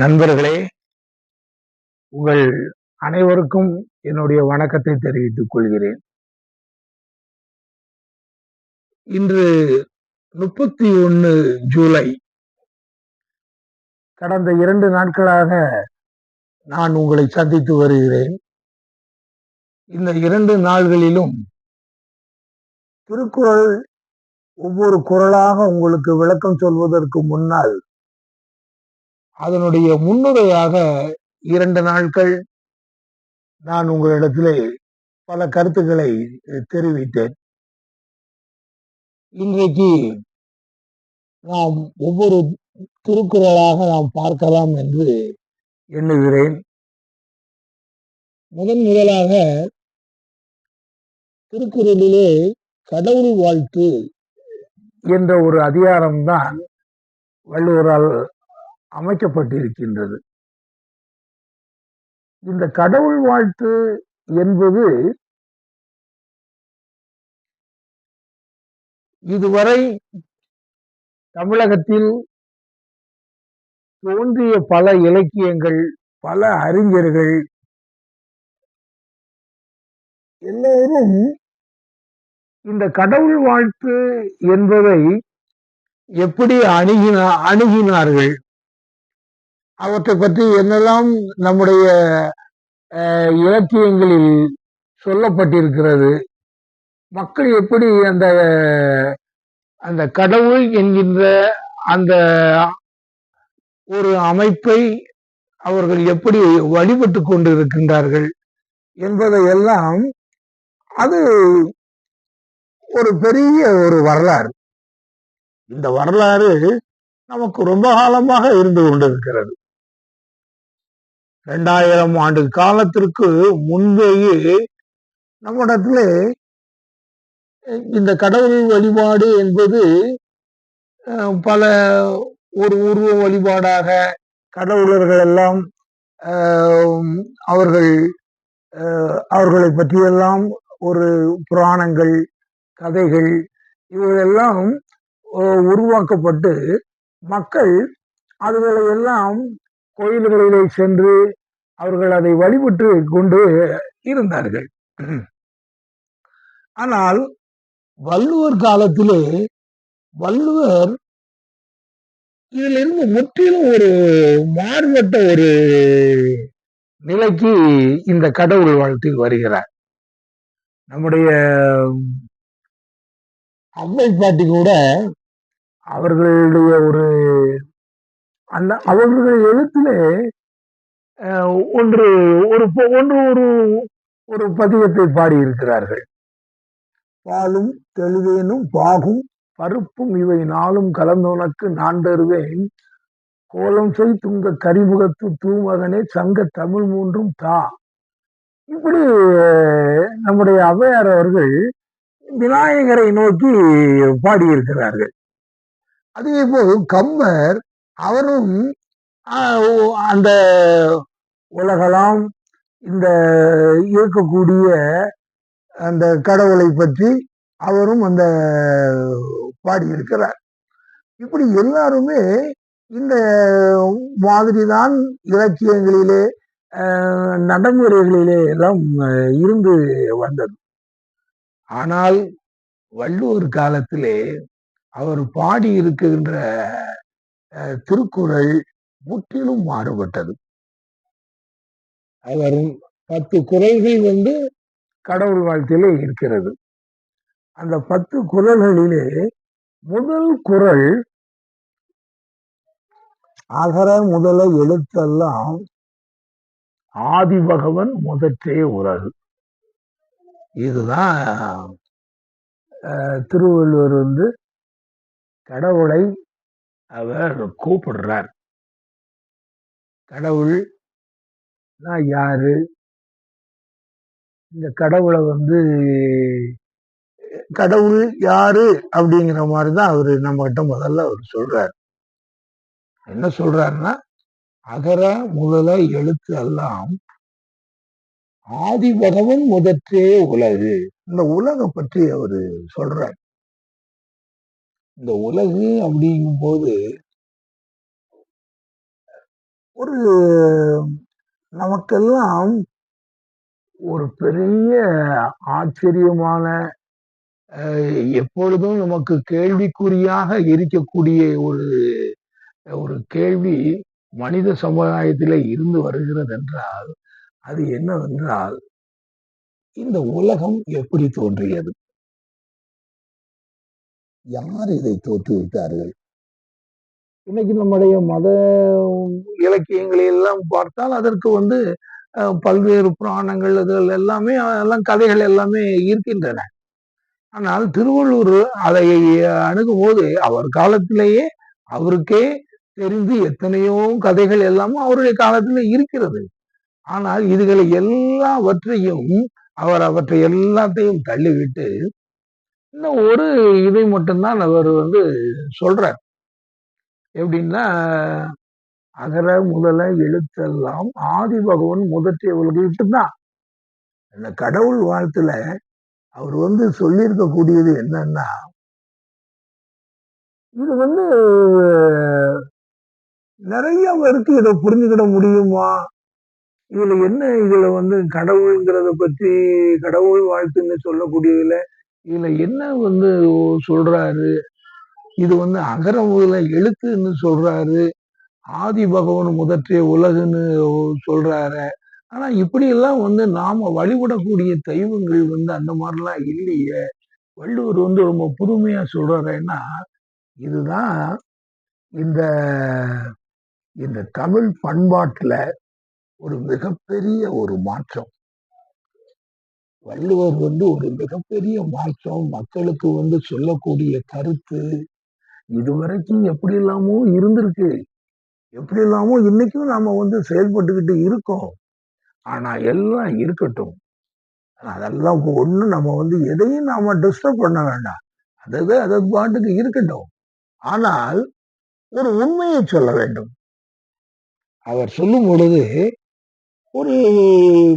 நண்பர்களே உங்கள் அனைவருக்கும் என்னுடைய வணக்கத்தை தெரிவித்துக் கொள்கிறேன். இன்று முப்பத்தி ஒன்று ஜூலை கடந்த இரண்டு நாட்களாக நான் உங்களை சந்தித்து வருகிறேன். இந்த இரண்டு நாள்களிலும் திருக்குறள் ஒவ்வொரு குரலாக உங்களுக்கு விளக்கம் சொல்வதற்கு முன்னால் அதனுடைய முன்னுரையாக இரண்டு நாட்கள் நான் உங்களிடத்திலே பல கருத்துக்களை தெரிவித்தேன். இன்றைக்கு நாம் ஒவ்வொரு திருக்குறளாக நாம் பார்க்கலாம் என்று எண்ணுகிறேன். முதன் முதலாக திருக்குறளிலே கடவுள் வாழ்த்து என்ற ஒரு அதிகாரம்தான் வள்ளுவரால் அமைக்கப்பட்டிருக்கின்றது. இந்த கடவுள் வாழ்த்து என்பது இதுவரை தமிழகத்தில் தோன்றிய பல இலக்கியங்கள் பல அறிஞர்கள் எல்லோரும் இந்த கடவுள் வாழ்த்து என்பதை எப்படி அணுகினா அணுகினார்கள்? அவற்றை பற்றி என்னெல்லாம் நம்முடைய இலக்கியங்களில் சொல்லப்பட்டிருக்கிறது மக்கள் எப்படி அந்த அந்த கடவுள் என்கின்ற அந்த ஒரு அமைப்பை அவர்கள் எப்படி வழிபட்டு கொண்டு இருக்கின்றார்கள் என்பதையெல்லாம் அது ஒரு பெரிய ஒரு வரலாறு. இந்த வரலாறு நமக்கு ரொம்ப காலமாக இருந்து கொண்டிருக்கிறது. இரண்டாயிரம் ஆண்டு காலத்திற்கு முன்பேயே நம்மிடத்துல இந்த கடவுள் வழிபாடு என்பது பல ஒரு உருவ வழிபாடாக கடவுளர்கள் எல்லாம் அவர்கள் அவர்களை பற்றியெல்லாம் ஒரு புராணங்கள் கதைகள் இவையெல்லாம் உருவாக்கப்பட்டு மக்கள் அதுகளை எல்லாம் கோயில்களிலே சென்று அவர்கள் அதை வழிபட்டு கொண்டு இருந்தார்கள். ஆனால் வள்ளுவர் காலத்திலே வள்ளுவர் இதிலிருந்து முற்றிலும் ஒரு மாறுபட்ட ஒரு நிலைக்கு இந்த கடவுள் வாழ்த்தில் வருகிறார். நம்முடைய அம்மை பாட்டி கூட அவர்களுடைய ஒரு அந்த அவர்களுடைய எழுத்திலே ஒன்று ஒரு ஒன்று ஒரு ஒரு பதிகத்தை பாடியிருக்கிறார்கள். பாலும் தெளிவேனும் பாகும். பருப்பும் இவை நாளும் கலந்தோனக்கு நான் தருவேன். கோலம் செய் துங்க கரிமுகத்து தூமகனே சங்க தமிழ் மூன்றும் தா. இப்படி நம்முடைய ஔவையார் அவர்கள் விநாயகரை நோக்கி பாடியிருக்கிறார்கள். அதே போல் கம்பர் அவரும் அந்த உலகெல்லாம் இந்த இருக்கக்கூடிய அந்த கடவுளை பற்றி அவரும் அந்த பாடியிருக்கிறார். இப்படி எல்லாருமே இந்த மாதிரிதான் இலக்கியங்களிலே நடைமுறைகளிலே எல்லாம் இருந்து வந்தது. ஆனால் வள்ளுவர் காலத்திலே அவர் பாடி இருக்கின்ற திருக்குறள் முற்றிலும் மாறுபட்டது. அவர் பத்து குரல்கள் வந்து கடவுள் வாழ்க்கையிலே இருக்கிறது. அந்த பத்து குரல்களிலே முதல் குரல் அகர முதல எழுத்தெல்லாம் ஆதிபகவன் முதற்றே உலகு இதுதான் திருவள்ளுவர் வந்து கடவுளை அவர் கூப்பிடுறார். கடவுள் யாரு? இந்த கடவுளை வந்து கடவுள் யாரு? அப்படிங்கிற மாதிரிதான் அவரு நம்ம கிட்ட முதல்ல அவர் சொல்றாரு. என்ன சொல்றாருன்னா அகர முதல எழுத்து எல்லாம் ஆதி பகவன் முதற்றே உலகு. இந்த உலகம் பற்றி அவரு சொல்றார். இந்த உலகு அப்படிங்கும் போது ஒரு நமக்கெல்லாம் ஒரு பெரிய ஆச்சரியமான அஹ், எப்பொழுதும் நமக்கு கேள்விக்குறியாக இருக்கக்கூடிய ஒரு ஒரு கேள்வி மனித சமுதாயத்தில் இருந்து வருகிறது என்றால் அது என்னவென்றால் இந்த உலகம் எப்படி தோன்றியது? யார் இதை தோற்றுவித்தார்கள் இன்னைக்கு நம்முடைய மத இலக்கியங்களை எல்லாம் பார்த்தால் அதற்கு வந்து பல்வேறு புராணங்கள் இதுகள் எல்லாமே எல்லாம் கதைகள் எல்லாமே இருக்கின்றன. ஆனால் திருவள்ளூர் அதை அணுகும்போது அவர் காலத்திலேயே அவருக்கே தெரிந்து எத்தனையோ கதைகள் எல்லாமும் அவருடைய காலத்தில் இருக்கிறது. ஆனால் இதுகளை எல்லாவற்றையும் அவர் அவற்றை எல்லாத்தையும் தள்ளிவிட்டு இந்த ஒரு இதை மட்டும்தான் அவர் வந்து சொல்றார். எப்படின்னா அகர முதல எழுத்தெல்லாம் ஆதி பகவன் முதற்றிய உலகிட்டு தான் இந்த கடவுள் வாழ்த்துல அவர் வந்து சொல்லியிருக்கக்கூடியது என்னன்னா இது வந்து நிறைய பேருக்கு இதை புரிஞ்சுக்கிட முடியுமா? இதுல என்ன இதுல வந்து கடவுள்ங்கிறத பத்தி கடவுள் வாழ்த்துன்னு சொல்லக்கூடியதுல இதுல என்ன வந்து சொல்றாரு? இது வந்து அகர முதல எழுத்துன்னு சொல்றாரு. ஆதி பகவன் முதற்றிய உலகுன்னு சொல்றாரு. ஆனா இப்படி எல்லாம் வந்து நாம வழிபடக்கூடிய தெய்வங்கள் வந்து அந்த மாதிரிலாம் இல்லையே. வள்ளுவர் வந்து ரொம்ப புதுமையா சொல்றாருன்னா இதுதான் இந்த இந்த தமிழ் பண்பாட்டுல ஒரு மிகப்பெரிய ஒரு மாற்றம். வள்ளுவர் வந்து ஒரு மிகப்பெரிய மாற்றம் மக்களுக்கு வந்து சொல்லக்கூடிய கருத்து. இதுவரைக்கும் எப்படி இல்லாமோ இருந்திருக்கு. எப்படி இல்லாமோ இன்னைக்கும் நாம வந்து செயல்பட்டுக்கிட்டு இருக்கோம். ஆனா எல்லாம் இருக்கட்டும். அதெல்லாம் ஒண்ணு நம்ம வந்து எதையும் நாம டிஸ்டர்ப் பண்ண வேண்டாம். அதாவது அது பாட்டுக்கு இருக்கட்டும். ஆனால் ஒரு உண்மையை சொல்ல வேண்டும். அவர் சொல்லும் பொழுது ஒரு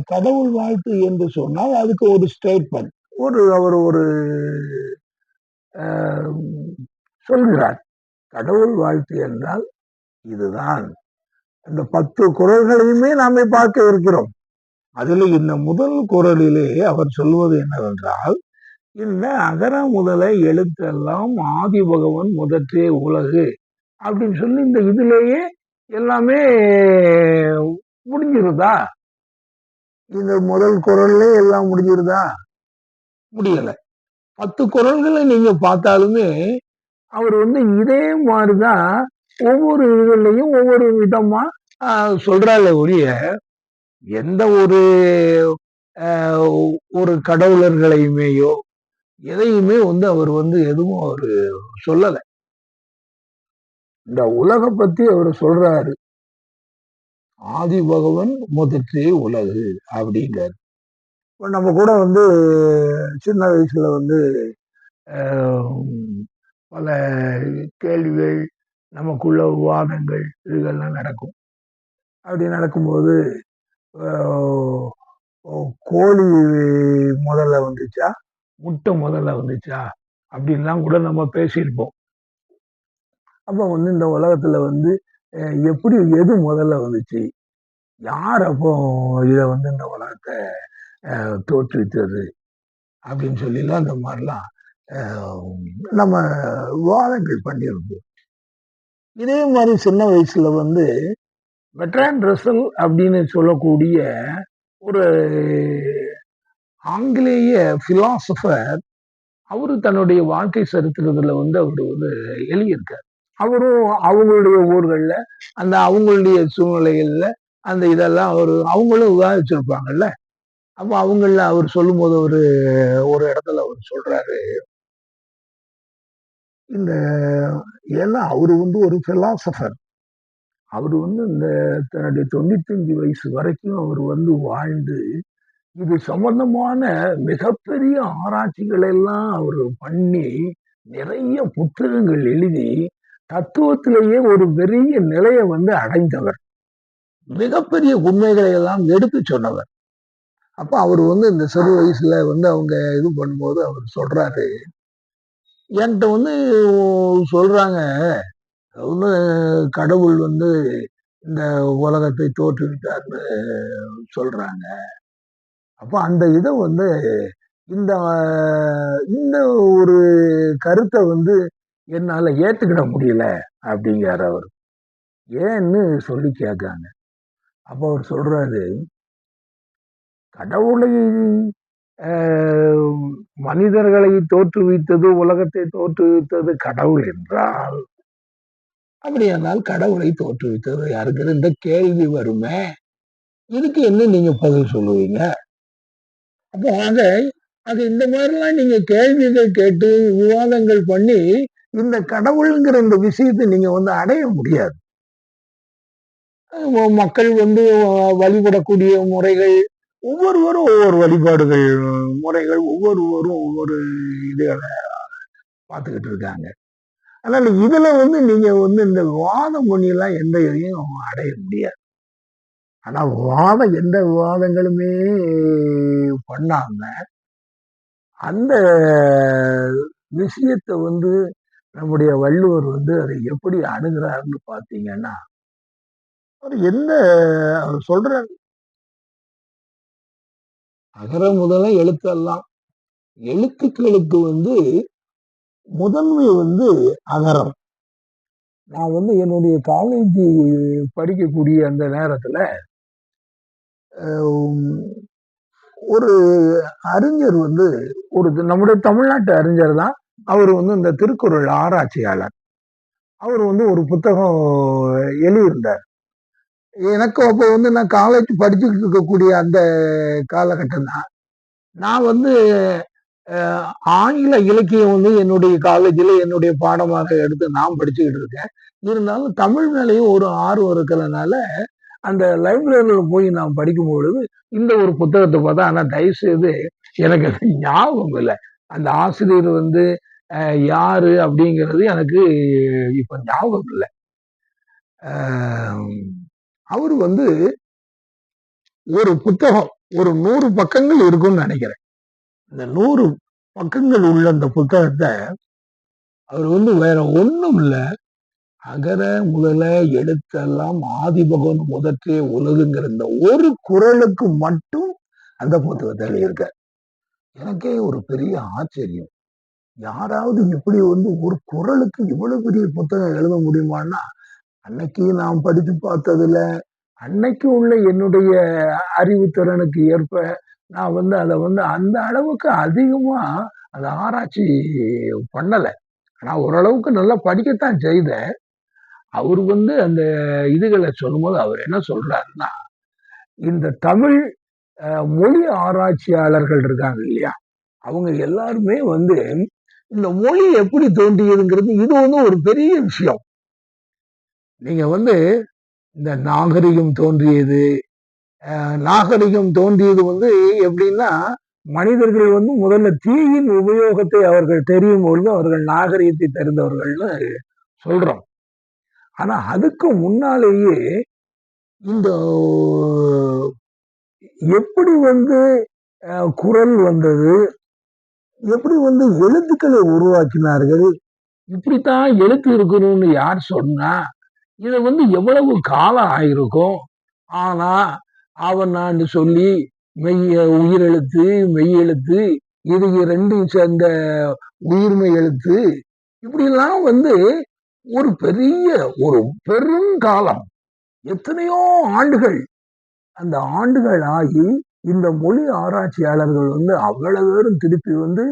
கடவுள் வாழ்த்து என்று சொன்னால் அதுக்கு ஒரு ஸ்டேட்மெண்ட் ஒரு அவர் ஒரு சொல்கிறார். கடவுள் வாழ்த்து என்றால் இதுதான். அந்த பத்து குரல்களையுமே நாமே பார்க்க இருக்கிறோம். அதில் இந்த முதல் குரலிலே அவர் சொல்வது என்னவென்றால் இந்த அகர முதல எழுத்தெல்லாம் ஆதி பகவன் முதற்றே உலகு. அப்படின்னு சொல்லி இந்த இதுலேயே எல்லாமே முடிஞ்சிருதா? இந்த முதல் குரல்லே எல்லாம் முடிஞ்சிருதா? முடியல. பத்து குரல்களை நீங்க பார்த்தாலுமே அவர் வந்து இதே மாதிரிதான் ஒவ்வொரு இதுலையும் ஒவ்வொரு விதமா சொல்றாரு ஒழிய எந்த ஒரு ஆஹ், ஒரு கடவுளர்களையுமேயோ எதையுமே வந்து அவர் வந்து எதுவும் அவர் சொல்லல. இந்த உலக பத்தி அவர் சொல்றாரு. ஆதி பகவன் முதற்றே உலகு அப்படிங்கிறார். இப்போ நம்ம கூட வந்து சின்ன வயசுல வந்து பல கேள்விகள் நமக்குள்ள விவாதங்கள் இதுகள்லாம் நடக்கும். அப்படி நடக்கும்போது கோழி முதல்ல வந்துச்சா? முட்டை முதல்ல வந்துச்சா? அப்படின்லாம் கூட நம்ம பேசியிருப்போம். அப்போ வந்து இந்த உலகத்தில் வந்து எப்படி எது முதல்ல வந்துச்சு? யார் அப்போ இதை வந்து இந்த உலகத்தை தோற்றுவித்தது? அப்படின்னு சொல்லிலாம் அந்த மாதிரிலாம் நம்ம விவாதங்கள் பண்ணியிருந்தோம். இதே மாதிரி சின்ன வயசுல வந்து வெட்ரான் ரசல் அப்படின்னு சொல்லக்கூடிய ஒரு ஆங்கிலேய பிலாசபர் அவரு தன்னுடைய வாழ்க்கை சரித்திரத்துல வந்து அவர் வந்து எழுதியிருக்கார். அவரும் அவங்களுடைய ஊர்களில் அந்த அவங்களுடைய சூழ்நிலைகளில் அந்த இதெல்லாம் அவர் அவங்களும் விவாதிச்சிருப்பாங்கல்ல அப்போ அவங்கள அவர் சொல்லும்போது ஒரு ஒரு இடத்துல அவர் சொல்றாரு. இந்த ஏன்னா அவர் வந்து ஒரு பிலாசபர் அவர் வந்து இந்த தன்னுடைய தொண்ணூத்தஞ்சு வயசு வரைக்கும் அவர் வந்து வாழ்ந்து இது சம்பந்தமான மிகப்பெரிய ஆராய்ச்சிகளெல்லாம் அவர் பண்ணி நிறைய புத்தகங்கள் எழுதி தத்துவத்திலேயே ஒரு பெரிய நிலையை வந்து அடைந்தவர். மிகப்பெரிய உண்மைகளை எல்லாம் எடுத்து சொன்னவர். அப்ப அவர் வந்து இந்த சிறு வயசுல வந்து அவங்க இது பண்ணும்போது அவர் சொல்றாரு என்கிட்ட வந்து சொல்றாங்க வந்து கடவுள் வந்து இந்த உலகத்தை தோற்றுவிட்டார்னு சொல்றாங்க. அப்ப அந்த இதை வந்து இந்த இந்த ஒரு கருத்தை வந்து என்னால ஏத்துக்கிட முடியல அப்படிங்கிறார் அவர். ஏன்னு சொல்லி கேட்காங்க அப்போ அவர் சொல்றாரு கடவுளை மனிதர்களை தோற்றுவித்தது உலகத்தை தோற்றுவித்தது கடவுள் என்றால் அப்படியானால் கடவுளை தோற்றுவித்தது யாருங்கிற இந்த கேள்வி வருமே. இதுக்கு என்ன நீங்க பதில் சொல்லுவீங்க? அப்போ ஆக அது இந்த மாதிரிலாம் நீங்க கேள்விகள் கேட்டு விவாதங்கள் பண்ணி இந்த கடவுளுங்கிற இந்த விஷயத்தை நீங்க வந்து அடைய முடியாது. மக்கள் வந்து வழிபடக்கூடிய முறைகள் ஒவ்வொருவரும் ஒவ்வொரு வழிபாடுகள் முறைகள் ஒவ்வொருவரும் ஒவ்வொரு இதுகளை பார்த்துக்கிட்டு இருக்காங்க. அதனால இதுல வந்து நீங்க வந்து இந்த வாதம் மொழியெல்லாம் எந்த இதையும் அடைய முடியாது. ஆனா வாதம் எந்த விவாதங்களுமே பண்ணாம அந்த விஷயத்தை வந்து நம்முடைய வள்ளுவர் வந்து அதை எப்படி அணுகிறாருன்னு பார்த்தீங்கன்னா அவர் எந்த அவர் சொல்ற அகர முதல எழுத்தெல்லாம் எழுத்துக்களுக்கு வந்து முதன்மை வந்து அகரம். நான் வந்து என்னுடைய காலேஜ் படிக்கக்கூடிய அந்த நேரத்துல ஒரு அறிஞர் வந்து ஒரு நம்முடைய தமிழ்நாட்டு அறிஞர் தான் அவர் வந்து இந்த திருக்குறள் ஆராய்ச்சியாளர். அவர் வந்து ஒரு புத்தகம் எழுதியிருந்தார். எனக்கு அப்போ வந்து நான் காலேஜ் படிச்சுருக்கக்கூடிய இருக்கக்கூடிய அந்த காலகட்டம் தான். நான் வந்து ஆங்கில இலக்கியம் வந்து என்னுடைய காலேஜில் என்னுடைய பாடமாக எடுத்து நான் படிச்சுக்கிட்டு இருக்கேன். இருந்தாலும் தமிழ் மேலேயும் ஒரு ஆர்வம் இருக்கிறதுனால அந்த லைப்ரரியில் போய் நான் படிக்கும் பொழுது இந்த ஒரு புத்தகத்தை பார்த்தா ஆனால் தயவுசெய்து எனக்கு ஞாபகம் இல்லை. அந்த ஆசிரியர் வந்து யாரு அப்படிங்கிறது எனக்கு இப்ப ஞாபகம் இல்லை. அவர் வந்து ஒரு புத்தகம் ஒரு நூறு பக்கங்கள் இருக்கும்னு நினைக்கிறேன். இந்த நூறு பக்கங்கள் உள்ள அந்த புத்தகத்தை அவர் வந்து வேற ஒன்றும் இல்லை. அகர முதல எழுத்தெல்லாம் ஆதிபகவன் முதற்றே உலகுங்கிற இந்த ஒரு குரலுக்கு மட்டும் அந்த புத்தகத்தை எழுதியிருக்கார். எனக்கே ஒரு பெரிய ஆச்சரியம். யாராவது இப்படி வந்து ஒரு குரலுக்கு இவ்வளவு பெரிய புத்தகம் எழுத முடியுமான்னா அன்னைக்கு நான் படித்து பார்த்ததுல அன்னைக்கு உள்ள என்னுடைய அறிவுத்திறனுக்கு ஏற்ப நான் வந்து அதை வந்து அந்த அளவுக்கு அதிகமா அதை ஆராய்ச்சி பண்ணலை. ஆனால் ஓரளவுக்கு நல்லா படிக்கத்தான் செய்தேன். அவர் வந்து அந்த இதுகளை சொல்லும்போது அவர் என்ன சொல்றாருன்னா இந்த தமிழ் மொழி ஆராய்ச்சியாளர்கள் இருக்காங்க இல்லையா? அவங்க எல்லாருமே வந்து இந்த மொழி எப்படி தோன்றியதுங்கிறது இது வந்து ஒரு பெரிய விஷயம். நீங்க வந்து இந்த நாகரிகம் தோன்றியது நாகரிகம் தோன்றியது வந்து எப்படின்னா மனிதர்கள் வந்து முதல்ல தீயின் உபயோகத்தை அவர்கள் தெரியும் பொழுது அவர்கள் நாகரிகத்தை தெரிந்தவர்கள்னு சொல்றோம். ஆனா அதுக்கு முன்னாலேயே இந்த எப்படி வந்து குரல் வந்தது? எப்படி வந்து எழுத்துக்களை உருவாக்கினார்கள்? இப்படித்தான் எழுத்து இருக்கணும்னு யார் சொன்னா இதை வந்து எவ்வளவு காலம் ஆயிருக்கும்? ஆனா அவன் நான் சொல்லி மெய் உயிரெழுத்து மெய் எழுத்து இது ரெண்டும் சேர்ந்த உயிர்மை எழுத்து இப்படிலாம் வந்து ஒரு பெரிய ஒரு பெருங்காலம். எத்தனையோ ஆண்டுகள் அந்த ஆண்டுகள் ஆகி இந்த மொழி ஆராய்ச்சியாளர்கள் வந்து அவ்வளவு பேரும் திருப்பி வந்து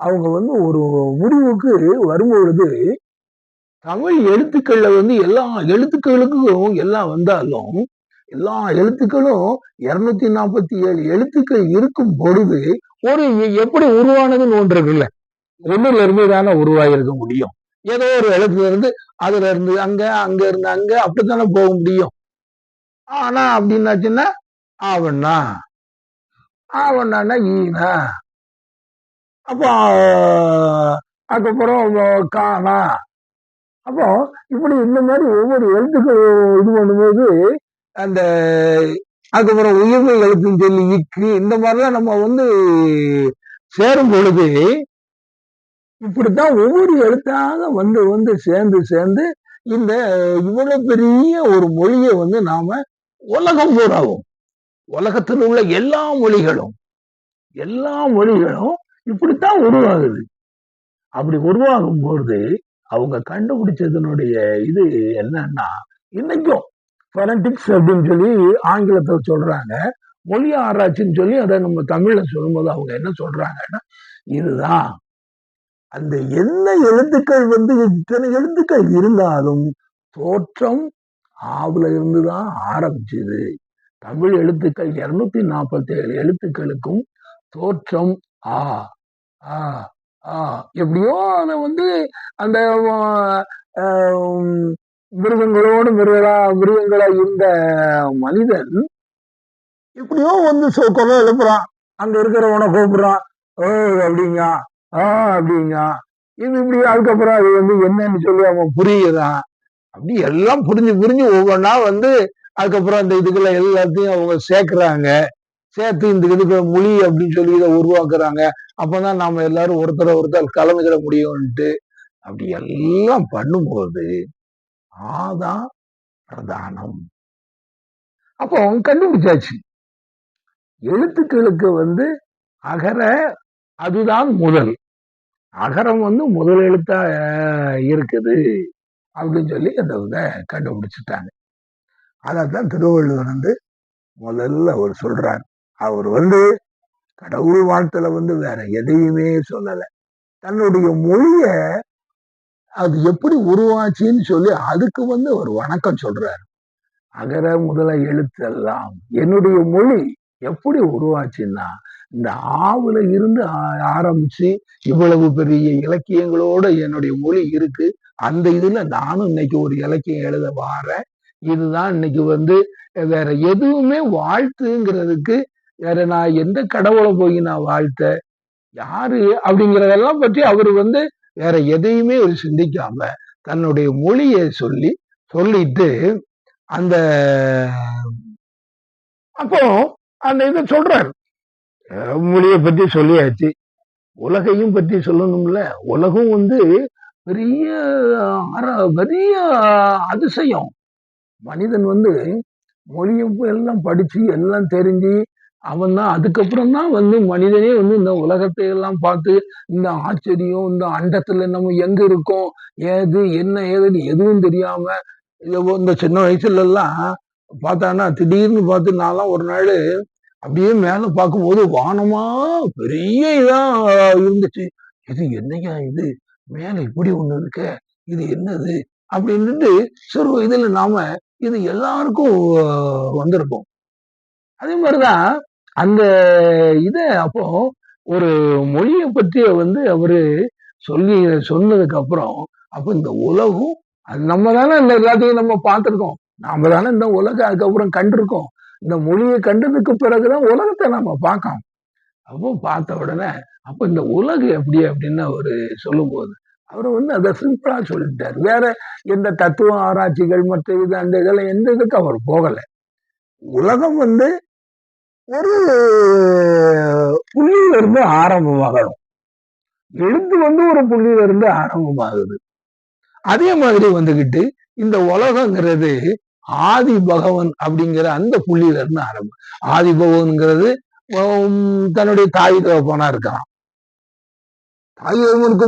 அவங்க வந்து ஒரு முடிவுக்கு வரும்பொழுது தமிழ் எழுத்துக்களில் வந்து எல்லா எழுத்துக்களுக்கும் எல்லாம் வந்தாலும் எல்லா எழுத்துக்களும் இருநூத்தி நாற்பத்தி ஏழு எழுத்துக்கள் இருக்கும் பொழுது ஒரு எப்படி உருவானதுன்னு ஒன்று இருக்குல்ல ஒண்ணுல இருந்து தானே உருவாகிருக்க முடியும். ஏதோ ஒரு எழுத்துல இருந்து அதுல இருந்து அங்க அங்க இருந்து அங்க அப்படித்தானே போக முடியும். ஆனா அப்படின்னாச்சுன்னா ஆவண்ணா. ஆவண்ணான்னா ஈனா. அப்போ அதுக்கப்புறம் காணா. அப்போ இப்படி இந்த மாதிரி ஒவ்வொரு எழுத்துக்கள் இது பண்ணும்போது அந்த அதுக்கப்புறம் உயிர்மை எழுத்துன்னு சொல்லி இக்கு இந்த மாதிரிலாம் நம்ம வந்து சேரும் பொழுது இப்படித்தான் ஒவ்வொரு எழுத்தாக வந்து வந்து சேர்ந்து சேர்ந்து இந்த இவ்வளவு பெரிய ஒரு மொழியை வந்து நாம உலகம் பூராவும் உலகத்தில் உள்ள எல்லா மொழிகளும் எல்லா மொழிகளும் இப்படித்தான் உருவாகுது. அப்படி உருவாகும் பொழுது அவங்க கண்டுபிடிச்சதனுடைய இது என்னன்னா இன்னைக்கும் ஃபொனட்டிக்ஸ் அப்படின்னு சொல்லி ஆங்கிலத்தை சொல்றாங்க மொழி ஆராய்ச்சின்னு சொல்லி அதை நம்ம தமிழ்ல சொல்லும்போது அவங்க என்ன சொல்றாங்கன்னா இதுதான். அந்த என்ன எழுத்துக்கள் வந்து இத்தனை எழுத்துக்கள் இருந்தாலும் தோற்றம் ஆவுல இருந்துதான் ஆரம்பிச்சது. தமிழ் எழுத்துக்கள் இருநூத்தி நாற்பத்தி ஏழு எழுத்துக்களுக்கும் தோற்றம். ஆ ஆ ஆ. எப்படியோ அதை வந்து அந்த மிருகங்களோடு மிருகலா மிருகங்களா இருந்த மனிதன் எப்படியோ வந்து சொ- எழுப்புறான். அங்க இருக்கிறவனை கூப்பிடுறான். ஓ அப்படிங்க ஆ அப்படிங்க. இது இப்படி அதுக்கப்புறம் அது வந்து என்னன்னு சொல்லி அவன் புரியுறான். அப்படி எல்லாம் புரிஞ்சு புரிஞ்சு ஒவ்வொன்றா வந்து அதுக்கப்புறம் அந்த இதுக்குள்ள எல்லாத்தையும் அவங்க சேர்க்குறாங்க. சேர்த்து இந்த இதுக்கு மொழி அப்படின்னு சொல்லி இதை உருவாக்குறாங்க. அப்பதான் நாம எல்லாரும் ஒருத்தரை ஒருத்தர் கலந்துக்கிட முடியும்ட்டு அப்படி எல்லாம் பண்ணும்போது ஆதான் பிரதானம். அப்போ அவங்க கண்டுபிடிச்சாச்சு. எழுத்துக்களுக்கு வந்து அகர அதுதான் முதல். அகரம் வந்து முதல் எழுத்தா இருக்குது. அப்படின்னு சொல்லி அந்த இதை கண்டுபிடிச்சிட்டாங்க. அதைத்தான் திருவள்ளுவர் வந்து முதல்ல அவர் சொல்றார். அவர் வந்து கடவுள் வாழ்த்துல வந்து வேற எதையுமே சொல்லலை. தன்னுடைய மொழிய அது எப்படி உருவாச்சுன்னு சொல்லி அதுக்கு வந்து அவர் வணக்கம் சொல்றாரு. அகர முதல எழுத்தெல்லாம் என்னுடைய மொழி எப்படி உருவாச்சுன்னா இந்த ஆவுல இருந்து ஆ- ஆரம்பிச்சு இவ்வளவு பெரிய இலக்கியங்களோட என்னுடைய மொழி இருக்கு. அந்த இதுல நானும் இன்னைக்கு ஒரு இலக்கியம் எழுத வாரேன் இதுதான் இன்னைக்கு வந்து வேற எதுவுமே வாழ்த்துங்கிறதுக்கு வேற நான் எந்த கடவுளை போய் நான் வாழ்த்த? யாரு? அப்படிங்கிறதெல்லாம் பற்றி அவர் வந்து வேற எதையுமே ஒரு சிந்திக்காம தன்னுடைய மொழியை சொல்லி சொல்லிட்டு அந்த அப்போ அந்த இதை சொல்றாரு. மொழியை பத்தி சொல்லியாச்சு. உலகையும் பற்றி சொல்லணும்ல. உலகம் வந்து பெரிய அற- பெரிய அதிசயம். மனிதன் வந்து மொழியும் எல்லாம் படிச்சு எல்லாம் தெரிஞ்சு அவன் தான் அதுக்கப்புறம் தான் வந்து மனிதனே வந்து இந்த உலகத்தை எல்லாம் பார்த்து இந்த ஆச்சரியம் இந்த அண்டத்துல நம்ம எங்க இருக்கோம் ஏது என்ன ஏதுன்னு எதுவும் தெரியாம இந்த சின்ன வயசுல எல்லாம் பார்த்தான்னா திடீர்னு பார்த்து நான்லாம் ஒரு நாள் அப்படியே மேல பார்க்கும்போது வானமா பெரிய இதா இருந்துச்சு. இது என்னையா இது? மேல இப்படி ஒண்ணு இருக்க? இது என்னது? அப்படின்ட்டு சிறு இதுல நாம இது எல்லாருக்கும் வந்திருக்கும். அதே மாதிரிதான் அந்த இத அப்போ ஒரு மொழியை பற்றிய வந்து அவரு சொல்லி சொன்னதுக்கு அப்புறம் அப்ப இந்த உலகம் அது நம்ம தானே இந்த எல்லாத்தையும் நம்ம பார்த்திருக்கோம். நாம தானே இந்த உலகம் அதுக்கப்புறம் கண்டிருக்கோம். இந்த மொழியை கண்டதுக்கு பிறகுதான் உலகத்தை நம்ம பார்க்கோம் அப்போ பார்த்த உடனே அப்ப இந்த உலகம் எப்படி அப்படின்னு அவரு சொல்லும்போது அவர் வந்து அதை சிம்பிளா சொல்லிட்டார். வேற எந்த தத்துவ ஆராய்ச்சிகள் மற்ற இது அந்த இதெல்லாம் எந்த இதுக்கு அவர் போகல. உலகம் வந்து ஒரு புள்ளியிலிருந்து ஆரம்பமாகும் ஆரம்பமாகணும். எழுத்து வந்து ஒரு புள்ளியிலிருந்து ஆரம்பமாகுது. அதே மாதிரி வந்துகிட்டு இந்த உலகங்கிறது ஆதி பகவன் அப்படிங்கிற அந்த புள்ளியில இருந்து ஆரம்பம். ஆதி பகவன்கிறது உம், தன்னுடைய தாய் தகப்பனா இருக்கலாம் தாய் தகப்பனுக்கு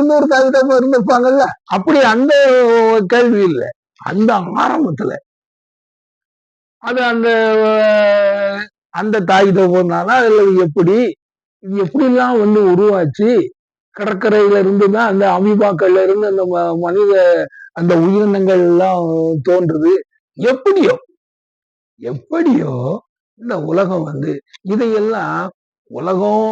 இன்னொரு தாய் இருந்திருப்பாங்கல்ல? அப்படி அந்த கேள்வி இல்லை. அந்த ஆரம்பத்துல. அது அந்த அந்த தாய் தகப்பனால அதுல எப்படி? இது எப்படிலாம் வந்து உருவாச்சு? கடற்கரையில இருந்து தான் அந்த அமிபாக்கள்ல இருந்து அந்த மனித அந்த உயிரினங்கள் எல்லாம் தோன்றுது. எப்படியோ எப்படியோ இந்த உலகம் வந்து இதையெல்லாம் உலகம்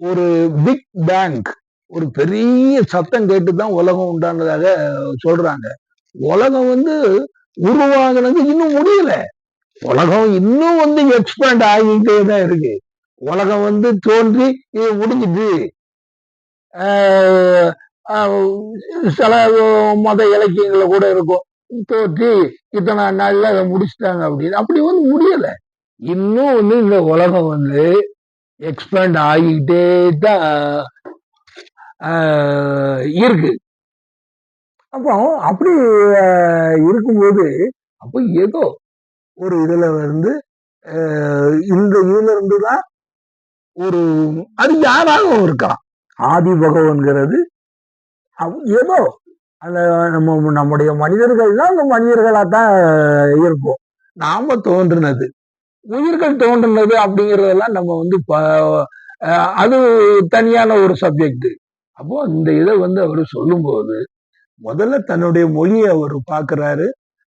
ஒரு பிக் பேங்க் ஒரு பெரிய சத்தம் கேட்டு தான் உலகம் உண்டானதாக சொல்றாங்க. உலகம் வந்து உருவாகினது இன்னும் முடியல. உலகம் இன்னும் வந்து எக்ஸ்பேண்ட் ஆகிட்டே தான் இருக்கு. உலகம் வந்து தோன்றி இது முடிஞ்சுது. சில மத இலக்கியங்கள கூட இருக்கும். தோற்றி இத்தனை நாள்ல அதை முடிச்சிட்டாங்க அப்படின்னு. அப்படி வந்து முடியல. இன்னும் வந்து இந்த உலகம் வந்து எக்ஸ்பேண்ட் ஆகிட்டே தான் இருக்கு. அப்போ அப்படி இருக்கும்போது அப்போ ஏதோ ஒரு இதில் வந்து இந்த இதுல இருந்து தான் ஒரு அது யாராகவும் இருக்கலாம். ஆதி பகவன்கிறது ஏதோ அந்த நம்ம நம்முடைய மனிதர்கள் தான் அந்த மனிதர்களாக தான் இருப்போம். நாம தோன்றினது. உயிர்கள் தோன்றினது அப்படிங்கறதெல்லாம் நம்ம வந்து ப- அது தனியான ஒரு சப்ஜெக்ட் அப்போ இந்த இதை வந்து அவர் சொல்லும்போது முதல்ல தன்னுடைய மொழியை அவர் பார்க்குறாரு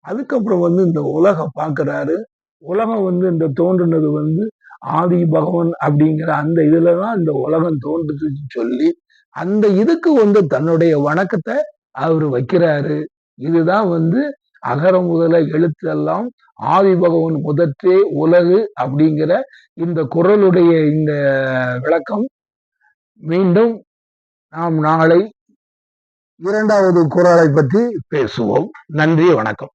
அதுக்கப்புறம் வந்து இந்த உலகம் பார்க்குறாரு. உலகம் வந்து இந்த தோன்றுனது வந்து ஆதி பகவான் அப்படிங்கிற அந்த இதுல தான் இந்த உலகம் தோன்றுதுன்னு சொல்லி அந்த இதுக்கு வந்து தன்னுடைய வணக்கத்தை அவர் வைக்கிறாரு. இதுதான் வந்து அகர முதல எழுத்தெல்லாம் ஆதி பகவன் முதற்றே உலகு அப்படிங்கிற இந்த குரலுடைய இந்த விளக்கம். மீண்டும் நாம் நாளை இரண்டாவது குரலை பற்றி பேசுவோம். நன்றி வணக்கம்.